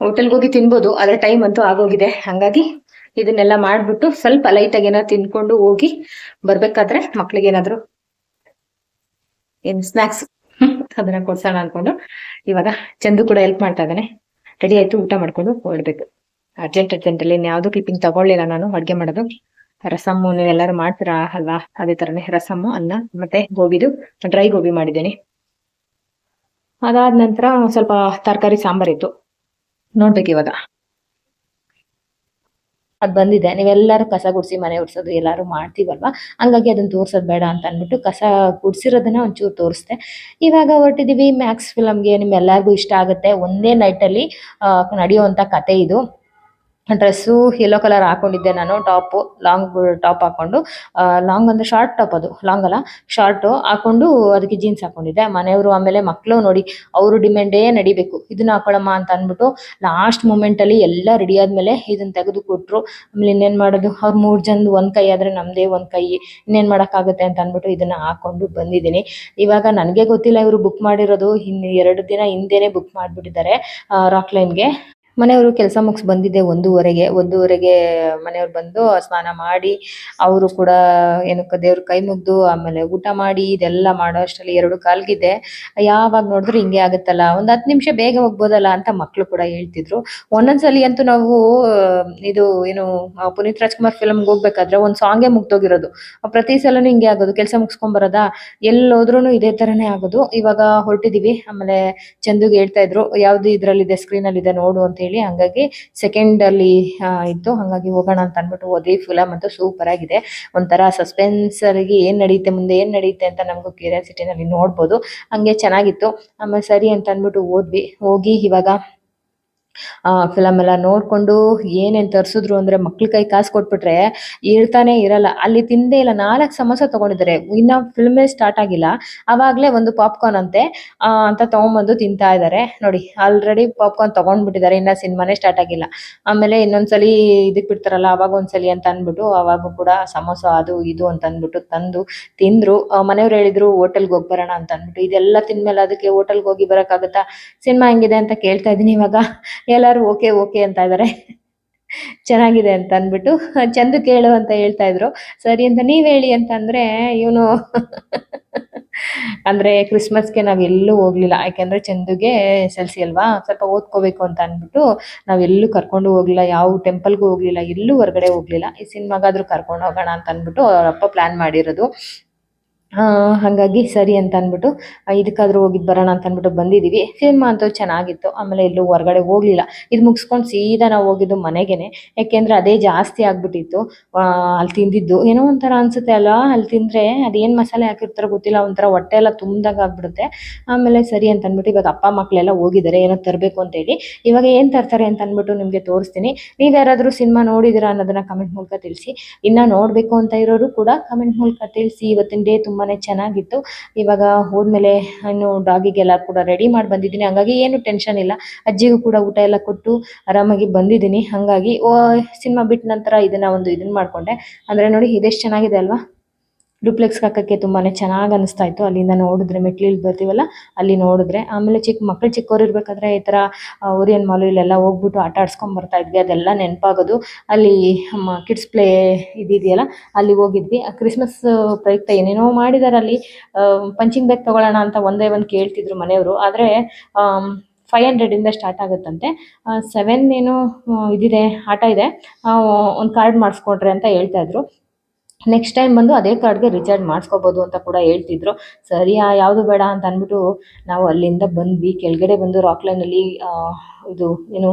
ಹೋಟೆಲ್ಗೆ ಹೋಗಿ ತಿನ್ಬೋದು, ಆದ್ರೆ ಟೈಮ್ ಅಂತೂ ಆಗೋಗಿದೆ. ಹಂಗಾಗಿ ಇದನ್ನೆಲ್ಲ ಮಾಡ್ಬಿಟ್ಟು ಸ್ವಲ್ಪ ಲೈಟ್ ಆಗಿ ಏನಾದ್ರು ತಿನ್ಕೊಂಡು ಹೋಗಿ ಬರ್ಬೇಕಾದ್ರೆ ಮಕ್ಳಿಗೆ ಏನಾದ್ರು ಏನ್ ಸ್ನಾಕ್ಸ್ ಅದನ್ನ ಕೊಡ್ಸೋಣ ಅನ್ಕೊಂಡು ಇವಾಗ ಚಂದು ಕೂಡ ಹೆಲ್ಪ್ ಮಾಡ್ತಾ ಇದ್ದಾನೆ. ರೆಡಿ ಆಯ್ತು, ಊಟ ಮಾಡ್ಕೊಂಡು ಹೊರಡ್ಬೇಕು. ಅರ್ಜೆಂಟ್ ಅರ್ಜೆಂಟ್ ಅಲ್ಲಿ ಯಾವ್ದು ಕ್ಲಿಪ್ಪಿಂಗ್ ತಗೊಳ್ಳಿಲ್ಲ ನಾನು, ಅಡ್ಗೆ ಮಾಡೋದು. ರಸಮ್ಮು ನೀವೆಲ್ಲರೂ ಮಾಡ್ತೀರಾ ಅಲ್ವಾ? ಅದೇ ತರನೇ ರಸಮ್ಮು ಅನ್ನ ಮತ್ತೆ ಗೋಬಿದು ಡ್ರೈ ಗೋಬಿ ಮಾಡಿದ್ದೀನಿ. ಅದಾದ ನಂತರ ಸ್ವಲ್ಪ ತರಕಾರಿ ಸಾಂಬಾರ್ ಇತ್ತು. ನೋಡ್ಬೇಕು ಇವಾಗ. ಅದು ಬಂದಿದೆ. ನೀವೆಲ್ಲರೂ ಕಸ ಗುಡಿಸಿ ಮನೆ ಉಡ್ಸೋದು ಎಲ್ಲರೂ ಮಾಡ್ತೀವಲ್ವಾ? ಹಂಗಾಗಿ ಅದನ್ನ ತೋರ್ಸೋದು ಬೇಡ ಅಂತ ಅಂದ್ಬಿಟ್ಟು ಕಸ ಗುಡಿಸಿರೋದನ್ನ ಒಂಚೂರು ತೋರಿಸ್ದೆ. ಇವಾಗ ಹೊರಟಿದ್ದೀವಿ ಮ್ಯಾಕ್ಸ್ ಫಿಲಮ್ಗೆ ನಿಮ್ಮೆಲ್ಲರಿಗೂ ಇಷ್ಟ ಆಗುತ್ತೆ. ಒಂದೇ ನೈಟಲ್ಲಿ ನಡೆಯುವಂಥ ಕತೆ ಇದು. ಡ್ರೆಸ್ಸು ಯೆಲ್ಲೋ ಕಲರ್ ಹಾಕೊಂಡಿದ್ದೆ ನಾನು ಟಾಪು ಲಾಂಗ್ ಟಾಪ್ ಹಾಕೊಂಡು ಲಾಂಗ್ ಅಂದ್ರೆ ಶಾರ್ಟ್ ಟಾಪ್ ಅದು ಲಾಂಗ್ ಅಲ್ಲ ಶಾರ್ಟು ಹಾಕೊಂಡು ಅದಕ್ಕೆ ಜೀನ್ಸ್ ಹಾಕೊಂಡಿದ್ದೆ. ಮನೆಯವರು ಆಮೇಲೆ ಮಕ್ಕಳು ನೋಡಿ, ಅವರು ಡಿಮ್ಯಾಂಡೇ ನಡಿಬೇಕು. ಇದನ್ನ ಹಾಕೊಳ್ಳಮ್ಮ ಅಂತ ಅಂದ್ಬಿಟ್ಟು ಲಾಸ್ಟ್ ಮೂಮೆಂಟಲ್ಲಿ ಎಲ್ಲ ರೆಡಿ ಆದಮೇಲೆ ಇದನ್ನ ತೆಗೆದು ಕೊಟ್ಟರು ಆಮೇಲೆ ಇನ್ನೇನು ಮಾಡೋದು? ಅವ್ರು ಮೂರು ಜನದ ಒಂದು ಕೈ ಆದರೆ ನಮ್ಮದೇ ಒಂದು ಕೈ. ಇನ್ನೇನು ಮಾಡೋಕ್ಕಾಗುತ್ತೆ ಅಂತ ಅಂದ್ಬಿಟ್ಟು ಇದನ್ನ ಹಾಕೊಂಡು ಬಂದಿದ್ದೀನಿ. ಇವಾಗ ನನಗೆ ಗೊತ್ತಿಲ್ಲ ಇವರು ಬುಕ್ ಮಾಡಿರೋದು. ಇನ್ನು ಎರಡು ದಿನ ಹಿಂದೆನೇ ಬುಕ್ ಮಾಡಿಬಿಟ್ಟಿದ್ದಾರೆ ರಾಕ್ಲೈನ್ಗೆ ಮನೆಯವರು ಕೆಲಸ ಮುಗಿಸ್ ಬಂದಿದ್ದೆ ಒಂದೂವರೆಗೆ ಒಂದೂವರೆಗೆ ಮನೆಯವ್ರು ಬಂದು ಸ್ನಾನ ಮಾಡಿ, ಅವರು ಕೂಡ ಏನಕ್ಕೆ ದೇವ್ರ ಕೈ ಮುಗ್ದು ಆಮೇಲೆ ಊಟ ಮಾಡಿ, ಇದೆಲ್ಲ ಮಾಡೋ ಅಷ್ಟರಲ್ಲಿ ಎರಡು ಕಾಲ್ಗಿದೆ. ಯಾವಾಗ ನೋಡಿದ್ರು ಹಿಂಗೆ ಆಗುತ್ತಲ್ಲ. ಒಂದು ಹತ್ತು ನಿಮಿಷ ಬೇಗ ಹೋಗ್ಬೋದಲ್ಲ ಅಂತ ಮಕ್ಕಳು ಕೂಡ ಹೇಳ್ತಿದ್ರು. ಒಂದೊಂದ್ಸಲಿ ಅಂತೂ ನಾವು, ಇದು ಏನು ಪುನೀತ್ ರಾಜ್ಕುಮಾರ್ ಫಿಲಮ್ಗೆ ಹೋಗ್ಬೇಕಾದ್ರೆ ಒಂದು ಸಾಂಗೇ ಮುಗ್ದೋಗಿರೋದು. ಪ್ರತಿ ಸಲನೂ ಹಿಂಗೆ ಆಗೋದು. ಕೆಲಸ ಮುಗಿಸ್ಕೊಂಬರೋದಾ? ಎಲ್ಲೋದ್ರೂ ಇದೇ ಥರನೇ ಆಗೋದು. ಇವಾಗ ಹೊರಟಿದೀವಿ. ಆಮೇಲೆ ಚಂದುಗೆ ಹೇಳ್ತಾ ಇದ್ರು, ಯಾವ್ದು ಇದ್ರಲ್ಲಿದೆ ಇದೆ ನೋಡು ಅಂತ ಹೇಳಿ ಹಂಗಾಗಿ ಸೆಕೆಂಡ್ ಅಲ್ಲಿ ಇತ್ತು ಹಂಗಾಗಿ ಹೋಗೋಣ ಅಂತ ಅಂದ್ಬಿಟ್ಟು ಹೋದ್ವಿ. ಫಿಲಮ್ ಅಂತೂ ಸೂಪರ್ ಆಗಿದೆ. ಒಂಥರ ಸಸ್ಪೆನ್ಸ್ ಆಗಿ ಏನ್ ನಡೆಯುತ್ತೆ ಮುಂದೆ ಏನ್ ನಡೆಯುತ್ತೆ ಅಂತ ನಮಗೂ ಕ್ಯೂರಿಯಾಸಿಟಿನಲ್ಲಿ ನೋಡ್ಬೋದು. ಹಂಗೆ ಚೆನ್ನಾಗಿತ್ತು. ಆಮೇಲೆ ಸರಿ ಅಂತ ಅಂದ್ಬಿಟ್ಟು ಹೋದ್ವಿ. ಹೋಗಿ ಇವಾಗ ಆ ಫಿಲಮ್ ಎಲ್ಲ ನೋಡ್ಕೊಂಡು ಏನೇನ್ ತರ್ಸಿದ್ರು ಅಂದ್ರೆ ಮಕ್ಳ ಕೈ ಕಾಸು ಕೊಟ್ಬಿಟ್ರೆ ಇರ್ತಾನೆ ಇರಲ್ಲ. ಅಲ್ಲಿ ತಿಂದೇ ಇಲ್ಲ, ನಾಲ್ಕು ಸಮೋಸ ತಗೊಂಡಿದ್ದಾರೆ. ಇನ್ನ ಫಿಲ್ಮೇ ಸ್ಟಾರ್ಟ್ ಆಗಿಲ್ಲ. ಅವಾಗ್ಲೇ ಒಂದು ಪಾಪ್ಕಾರ್ನ್ ಅಂತೆ ಅಂತ ತಗೊಂಡ್ಬಂದು ತಿಂತಾ ಇದ್ದಾರೆ ನೋಡಿ ಆಲ್ರೆಡಿ ಪಾಪ್ಕಾರ್ನ್ ತಗೊಂಡ್ಬಿಟ್ಟಿದ್ದಾರೆ. ಇನ್ನ ಸಿನಿಮಾನೇ ಸ್ಟಾರ್ಟ್ ಆಗಿಲ್ಲ. ಆಮೇಲೆ ಇನ್ನೊಂದ್ಸಲಿ ಇದಕ್ ಬಿಡ್ತಾರಲ್ಲ, ಅವಾಗ ಒಂದ್ಸಲಿ ಅಂತ ಅಂದ್ಬಿಟ್ಟು, ಅವಾಗ ಕೂಡ ಸಮೋಸ ಅದು ಇದು ಅಂತ ಅಂದ್ಬಿಟ್ಟು ತಂದು ತಿಂದ್ರು. ಮನೆಯವ್ರು ಹೇಳಿದ್ರು, ಹೋಟೆಲ್ಗೆ ಹೋಗಿ ಬರೋಣ ಅಂತ ಅಂದ್ಬಿಟ್ಟು. ಇದೆಲ್ಲ ತಿಂದ್ಮೇಲೆ ಅದಕ್ಕೆ ಹೋಟೆಲ್ಗೆ ಹೋಗಿ ಬರೋಕ್ಕಾಗುತ್ತಾ? ಸಿನಿಮಾ ಹೆಂಗಿದೆ? ಅಂತ ಕೇಳ್ತಾ ಇದೀನಿ ಇವಾಗ. ಎಲ್ಲರೂ ಓಕೆ ಓಕೆ ಅಂತ ಇದ್ದಾರೆ ಚೆನ್ನಾಗಿದೆ ಅಂತ ಅಂದ್ಬಿಟ್ಟು ಚಂದು ಕೇಳು ಅಂತ ಹೇಳ್ತಾ ಇದ್ರು. ಸರಿ ಅಂತ ನೀವ್ ಹೇಳಿ ಅಂತ ಅಂದ್ರೆ ಇವನು ಅಂದ್ರೆ ಕ್ರಿಸ್ಮಸ್ಗೆ ನಾವ್ ಎಲ್ಲೂ ಹೋಗ್ಲಿಲ್ಲ. ಯಾಕೆಂದ್ರೆ ಚಂದುಗೆ ಎಸ್ ಎಲ್ ಸಿ ಅಲ್ವಾ? ಸ್ವಲ್ಪ ಓದ್ಕೋಬೇಕು ಅಂತ ಅಂದ್ಬಿಟ್ಟು ನಾವೆಲ್ಲೂ ಕರ್ಕೊಂಡು ಹೋಗ್ಲಿಲ್ಲ. ಯಾವ ಟೆಂಪಲ್ಗೂ ಹೋಗ್ಲಿಲ್ಲ. ಎಲ್ಲೂ ಹೊರಗಡೆ ಹೋಗ್ಲಿಲ್ಲ. ಈ ಸಿನಿಮಾಗಾದ್ರೂ ಕರ್ಕೊಂಡು ಹೋಗೋಣ ಅಂತ ಅಂದ್ಬಿಟ್ಟು ಅವ್ರ ಅಪ್ಪ ಪ್ಲಾನ್ ಮಾಡಿರೋದು. ಹಾಗಾಗಿ ಸರಿ ಅಂತ ಅಂದ್ಬಿಟ್ಟು ಇದಕ್ಕಾದ್ರೂ ಹೋಗಿದ್ ಬರೋಣ ಅಂತ ಅಂದ್ಬಿಟ್ಟು ಬಂದಿದೀವಿ. ಸಿನಿಮಾ ಅಂತೂ ಚೆನ್ನಾಗಿತ್ತು. ಆಮೇಲೆ ಎಲ್ಲೂ ಹೊರಗಡೆ ಹೋಗ್ಲಿಲ್ಲ. ಇದು ಮುಗಿಸ್ಕೊಂಡು ಸೀದಾ ನಾವು ಹೋಗಿದ್ದು ಮನೆಗೇನೆ. ಯಾಕೆಂದ್ರೆ ಅದೇ ಜಾಸ್ತಿ ಆಗ್ಬಿಟ್ಟಿತ್ತು. ಅಲ್ಲಿ ತಿಂದಿದ್ದು. ಏನೋ ಒಂಥರ ಅನ್ಸುತ್ತೆ ಅಲ್ಲ ಅಲ್ಲಿ ತಿಂದ್ರೆ ಅದೇನ್ ಮಸಾಲೆ ಹಾಕಿರ್ತಾರೋ ಗೊತ್ತಿಲ್ಲ. ಒಂಥರ ಹೊಟ್ಟೆ ಎಲ್ಲ ತುಂಬ್ದಾಗ ಆಗ್ಬಿಡುತ್ತೆ. ಆಮೇಲೆ ಸರಿ ಅಂತ ಅಂದ್ಬಿಟ್ಟು ಇವಾಗ ಅಪ್ಪ ಮಕ್ಕಳೆಲ್ಲ ಹೋಗಿದ್ದಾರೆ ಏನೋ ತರಬೇಕು ಅಂತ ಹೇಳಿ. ಇವಾಗ ಏನ್ ತರ್ತಾರೆ ಅಂತ ಅಂದ್ಬಿಟ್ಟು ನಿಮ್ಗೆ ತೋರಿಸ್ತೀನಿ. ನೀವ್ ಯಾರಾದ್ರೂ ಸಿನಿಮಾ ನೋಡಿದಿರ ಅನ್ನೋದನ್ನ ಕಮೆಂಟ್ ಮೂಲಕ ತಿಳಿಸಿ. ಇನ್ನ ನೋಡ್ಬೇಕು ಅಂತ ಇರೋರು ಕೂಡ ಕಮೆಂಟ್ ಮೂಲಕ ತಿಳಿಸಿ. ಇವತ್ತಿನ ಡೇ ತುಂಬಾನೇ ಚೆನ್ನಾಗಿತ್ತು. ಇವಾಗ ಹೋದ್ಮೇಲೆ ಇನ್ನು ಡಾಗಿಗೆಲ್ಲ ಕೂಡ ರೆಡಿ ಮಾಡಿ ಬಂದಿದ್ದೀನಿ. ಹಂಗಾಗಿ ಏನು ಟೆನ್ಷನ್ ಇಲ್ಲ. ಅಜ್ಜಿಗೂ ಕೂಡ ಊಟ ಎಲ್ಲ ಕೊಟ್ಟು ಆರಾಮಾಗಿ ಬಂದಿದ್ದೀನಿ. ಹಂಗಾಗಿ ಸಿನಿಮಾ ಬಿಟ್ಟ ನಂತರ ಇದನ್ನ ಒಂದು ಇದನ್ನ ಮಾಡ್ಕೊಂಡೆ. ಅಂದ್ರೆ ನೋಡಿ ಇದೆಷ್ಟು ಚೆನ್ನಾಗಿದೆ ಅಲ್ವಾ? ಡುಪ್ಲೆಕ್ಸ್ ಹಾಕಕ್ಕೆ ತುಂಬಾನೇ ಚೆನ್ನಾಗಿ ಅನಿಸ್ತಾ ಇತ್ತು ಅಲ್ಲಿಂದ ನೋಡಿದ್ರೆ ಮೆಟ್ಲಿಲ್ ಬರ್ತೀವಲ್ಲ, ಅಲ್ಲಿ ನೋಡಿದ್ರೆ ಆಮೇಲೆ ಚಿಕ್ಕ ಮಕ್ಕಳು ಚಿಕ್ಕವ್ರು ಇರ್ಬೇಕಾದ್ರೆ ಈ ತರ ಓರಿಯನ್ ಮಾಲು ಇಲ್ಲೆಲ್ಲ ಹೋಗ್ಬಿಟ್ಟು ಆಟ ಆಡ್ಸ್ಕೊಂಡ್ ಬರ್ತಾ ಇದ್ವಿ. ಅದೆಲ್ಲ ನೆನಪಾಗೋದು. ಅಲ್ಲಿ ಕಿಡ್ಸ್ ಪ್ಲೇ ಇದಿದೆಯಲ್ಲ ಅಲ್ಲಿ ಹೋಗಿದ್ವಿ. ಕ್ರಿಸ್ಮಸ್ ಪ್ರಯುಕ್ತ ಏನೇನೋ ಮಾಡಿದಾರೆ ಅಲ್ಲಿ. ಪಂಚಿಂಗ್ ಬ್ಯಾಗ್ ತಗೊಳ್ಳೋಣ ಅಂತ ಒಂದೇ ಒಂದು ಕೇಳ್ತಿದ್ರು ಮನೆಯವರು. ಆದರೆ ಫೈವ್ ಹಂಡ್ರೆಡಿಂದ ಸ್ಟಾರ್ಟ್ ಆಗುತ್ತಂತೆ. ಸೆವೆನ್ ಏನೋ ಇದಿದೆ, ಆಟ ಇದೆ. ಒಂದು ಕಾರ್ಡ್ ಮಾಡಿಸ್ಕೊಡ್ರಿ ಅಂತ ಹೇಳ್ತಾ ಇದ್ರು. ನೆಕ್ಸ್ಟ್ ಟೈಮ್ ಬಂದು ಅದೇ ಕಾರ್ಡ್ಗೆ ರಿಚಾರ್ಜ್ ಮಾಡಿಸ್ಕೋಬೋದು ಅಂತ ಕೂಡ ಹೇಳ್ತಿದ್ರು. ಸರಿ ಯಾವುದು ಬೇಡ ಅಂತ ಅಂದ್ಬಿಟ್ಟು ನಾವು ಅಲ್ಲಿಂದ ಬಂದ್ವಿ. ಕೆಳಗಡೆ ಬಂದು ರಾಕ್ ರಾಕ್ಲೈನಲ್ಲಿ ಇದು, ಏನು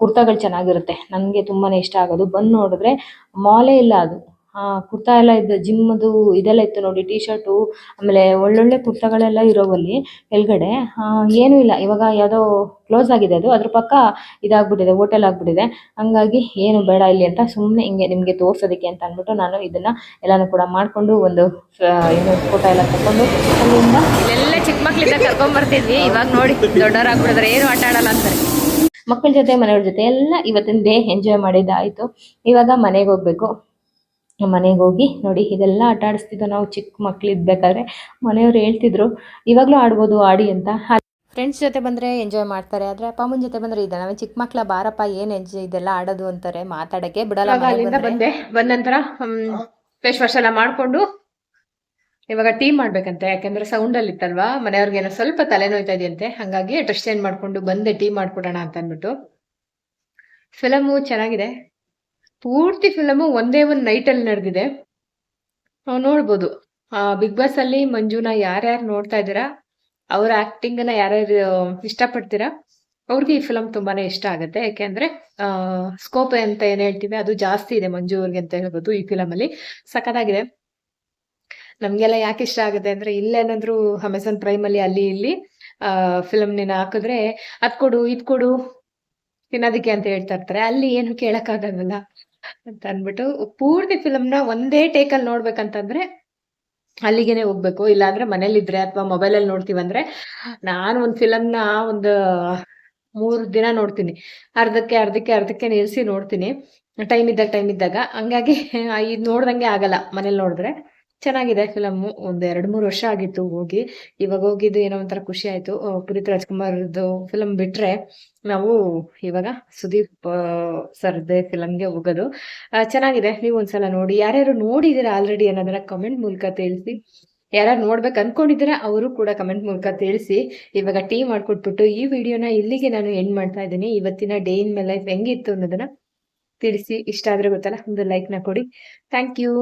ಕುರ್ತಾಗಳು ಚೆನ್ನಾಗಿರುತ್ತೆ. ನನಗೆ ತುಂಬಾ ಇಷ್ಟ ಆಗೋದು. ಬಂದು ನೋಡಿದ್ರೆ ಮಾಲೇ ಇಲ್ಲ ಅದು. ಕುರ್ತಾ ಎಲ್ಲ ಇದ್ದು ಜಿಮ್ಮದು ಇದೆಲ್ಲ ಇತ್ತು ನೋಡಿ ಟಿ ಶರ್ಟ್ ಆಮೇಲೆ ಒಳ್ಳೊಳ್ಳೆ ಕುರ್ತಾಗಳೆಲ್ಲ ಇರೋವಲ್ಲಿ ಕೆಳಗಡೆ. ಏನು ಇಲ್ಲ. ಇವಾಗ ಯಾವುದೋ ಕ್ಲೋಸ್ ಆಗಿದೆ ಅದು. ಅದ್ರ ಪಕ್ಕ ಇದಾಗ್ಬಿಟ್ಟಿದೆ ಹೋಟೆಲ್ ಆಗ್ಬಿಟ್ಟಿದೆ. ಹಂಗಾಗಿ ಏನು ಬೇಡ ಇಲ್ಲಿ ಅಂತ ಸುಮ್ಮನೆ ಹಿಂಗೆ ನಿಮಗೆ ತೋರ್ಸೋದಕ್ಕೆ ಅಂತ ಅಂದ್ಬಿಟ್ಟು ನಾನು ಇದನ್ನ ಎಲ್ಲಾನು ಕೂಡ ಮಾಡಿಕೊಂಡು ಒಂದು ಏನು ಫೋಟೋ ಎಲ್ಲ ತಗೊಂಡು ಅಲ್ಲಿಂದ ಇಲ್ಲೆಲ್ಲ ಚಿಕ್ಕ ಮಕ್ಳಿಂದ ಕರ್ಕೊಂಬರ್ತಿದ್ವಿ. ಇವಾಗ ನೋಡಿ ದೊಡ್ಡವರಾಗ್ಬಿಡಿದ್ರೆ ಏನು ಆಟ ಆಡಲ್ಲ ಅಂತಾರೆ. ಮಕ್ಕಳ ಜೊತೆ ಮನೆಯವ್ರ ಜೊತೆ ಎಲ್ಲ ಇವತ್ತಿನ ಡೇ ಎಂಜಾಯ್ ಮಾಡಿದ್ದಾಯಿತು. ಇವಾಗ ಮನೆಗೆ ಹೋಗ್ಬೇಕು. ಮನೆಗೆ ಹೋಗಿ ನೋಡಿ ಇದೆಲ್ಲ ಆಟ ಆಡಿಸ್ತಿದ್ದೋ ನಾವು ಚಿಕ್ಕ ಮಕ್ಳು ಇದ್ಬೇಕಾದ್ರೆ ಮನೆಯವ್ರು ಹೇಳ್ತಿದ್ರು ಇವಾಗಲೂ ಆಡ್ಬೋದು ಆಡಿ ಅಂತ. ಫ್ರೆಂಡ್ಸ್ ಜೊತೆ ಬಂದರೆ ಎಂಜಾಯ್ ಮಾಡ್ತಾರೆ ಆದರೆ ಅಪ್ಪ ಅಮ್ಮನ ಜೊತೆ ಬಂದರೆ ಇದೆ ನಾವೇ ಚಿಕ್ಕ ಮಕ್ಳ ಬಾರಪ್ಪ ಏನು ಎಂಜಾಯ್ ಇದೆಲ್ಲ ಆಡೋದು ಅಂತಾರೆ ಮಾತಾಡಕ್ಕೆ ಬಿಡಲ್ಲ ಬಂದೆ. ಬಂದ ನಂತರ ಫೇಸ್ ವಾಶ್ ಎಲ್ಲ ಮಾಡ್ಕೊಂಡು ಇವಾಗ ಟೀ ಮಾಡ್ಬೇಕಂತೆ. ಯಾಕಂದ್ರೆ ಸೌಂಡ್ ಅಲ್ಲಿ ಇತ್ತಲ್ವಾ? ಮನೆಯವ್ರಿಗೆ ಏನೋ ಸ್ವಲ್ಪ ತಲೆನೋಯ್ತಾ ಇದೆಯಂತೆ. ಹಂಗಾಗಿ ಡ್ರೆಸ್ ಚೇಂಜ್ ಮಾಡ್ಕೊಂಡು ಬಂದೆ ಟೀ ಮಾಡ್ಕೊಡೋಣ ಅಂತ ಅಂದ್ಬಿಟ್ಟು. ಫಿಲಮು ಚೆನ್ನಾಗಿದೆ. ಪೂರ್ತಿ ಫಿಲಮು ಒಂದೇ ಒಂದು ನೈಟ್ ಅಲ್ಲಿ ನಡೆದಿದೆ. ನಾವು ನೋಡ್ಬೋದು. ಬಿಗ್ ಬಾಸ್ ಅಲ್ಲಿ ಮಂಜುನ ಯಾರ್ಯಾರು ನೋಡ್ತಾ ಇದ್ದೀರಾ? ಅವರ ಆಕ್ಟಿಂಗ್ ಅನ್ನ ಯಾರ್ಯಾರು ಇಷ್ಟಪಡ್ತೀರಾ? ಅವ್ರಿಗೆ ಈ ಫಿಲಮ್ ತುಂಬಾನೇ ಇಷ್ಟ ಆಗುತ್ತೆ. ಯಾಕೆಂದ್ರೆ ಸ್ಕೋಪ್ ಅಂತ ಏನ್ ಹೇಳ್ತೀವಿ, ಅದು ಜಾಸ್ತಿ ಇದೆ ಮಂಜು ಅವ್ರಿಗೆ ಅಂತ ಹೇಳ್ಬೋದು ಈ ಫಿಲಮ್ ಅಲ್ಲಿ. ಸಖತ್ತಾಗಿದೆ. ನಮ್ಗೆಲ್ಲ ಯಾಕೆ ಇಷ್ಟ ಆಗುತ್ತೆ ಅಂದ್ರೆ, ಇಲ್ಲೇನಾದ್ರೂ ಅಮೆಝಾನ್ ಪ್ರೈಮ್ ಅಲ್ಲಿ ಅಲ್ಲಿ, ಇಲ್ಲಿ, ಆ ಫಿಲಮ್ ನಿನ್ನ ಹಾಕಿದ್ರೆ ಅದ್ ಕೊಡು, ಇದ್ ಕೊಡು, ತಿನ್ನೋದಕ್ಕೆ ಅಂತ ಹೇಳ್ತಾ ಇರ್ತಾರೆ. ಅಲ್ಲಿ ಏನು ಕೇಳಕ್ಕಾಗಲ್ಲ ಅಂತ ಅಂದ್ಬಿಟ್ಟು ಪೂರ್ತಿ ಫಿಲಮ್ನ ಒಂದೇ ಟೇಕ್ ಅಲ್ಲಿ ನೋಡ್ಬೇಕಂತಂದ್ರೆ ಅಲ್ಲಿಗೆನೆ ಹೋಗ್ಬೇಕು. ಇಲ್ಲಾಂದ್ರೆ ಮನೇಲಿದ್ರೆ ಅಥವಾ ಮೊಬೈಲ್ ಅಲ್ಲಿ ನೋಡ್ತೀವಂದ್ರೆ ನಾನು ಒಂದ್ ಫಿಲಮ್ನ ಒಂದು ಮೂರ್ ದಿನ ನೋಡ್ತೀನಿ. ಅರ್ಧಕ್ಕೆ ಅರ್ಧಕ್ಕೆ ಅರ್ಧಕ್ಕೆ ನಿಲ್ಸಿ ನೋಡ್ತೀನಿ. ಟೈಮ್ ಇದ್ದಾಗ ಟೈಮ್ ಇದ್ದಾಗ. ಹಂಗಾಗಿ ಇದು ನೋಡ್ದಂಗೆ ಆಗಲ್ಲ ಮನೇಲಿ ನೋಡಿದ್ರೆ. ಚೆನ್ನಾಗಿದೆ ಫಿಲಮ್ ಒಂದ್ ಎರಡ್ ಮೂರ್ ವರ್ಷ ಆಗಿತ್ತು ಹೋಗಿ. ಇವಾಗ ಹೋಗಿದ್ದು ಏನೋ ಒಂಥರ ಖುಷಿ ಆಯ್ತು. ಪುನೀತ್ ರಾಜ್ಕುಮಾರ್ದು ಫಿಲಮ್ ಬಿಟ್ರೆ ನಾವು ಇವಾಗ ಸುದೀಪ್ ಸರ್ದೆ ಫಿಲಮ್ಗೆ ಹೋಗೋದು. ಚೆನ್ನಾಗಿದೆ. ನೀವು ಒಂದ್ಸಲ ನೋಡಿ. ಯಾರ್ಯಾರು ನೋಡಿದೀರಾ ಆಲ್ರೆಡಿ ಅನ್ನೋದನ್ನ ಕಮೆಂಟ್ ಮೂಲಕ ತಿಳಿಸಿ. ಯಾರ್ಯಾರು ನೋಡ್ಬೇಕು ಅನ್ಕೊಂಡಿದ್ರೆ ಅವರು ಕೂಡ ಕಮೆಂಟ್ ಮೂಲಕ ತಿಳಿಸಿ. ಇವಾಗ ಟೀ ಮಾಡ್ಕೊಟ್ಬಿಟ್ಟು ಈ ವಿಡಿಯೋನ ಇಲ್ಲಿಗೆ ನಾನು ಎಂಡ್ ಮಾಡ್ತಾ ಇದ್ದೀನಿ. ಇವತ್ತಿನ ಡೇ ಇನ್ ಮೈ ಲೈಫ್ ಹೆಂಗಿತ್ತು ಅನ್ನೋದನ್ನ ತಿಳಿಸಿ. ಇಷ್ಟ ಆದ್ರೆ ಗೊತ್ತಲ್ಲ, ಒಂದು ಲೈಕ್ನ ಕೊಡಿ. Thank you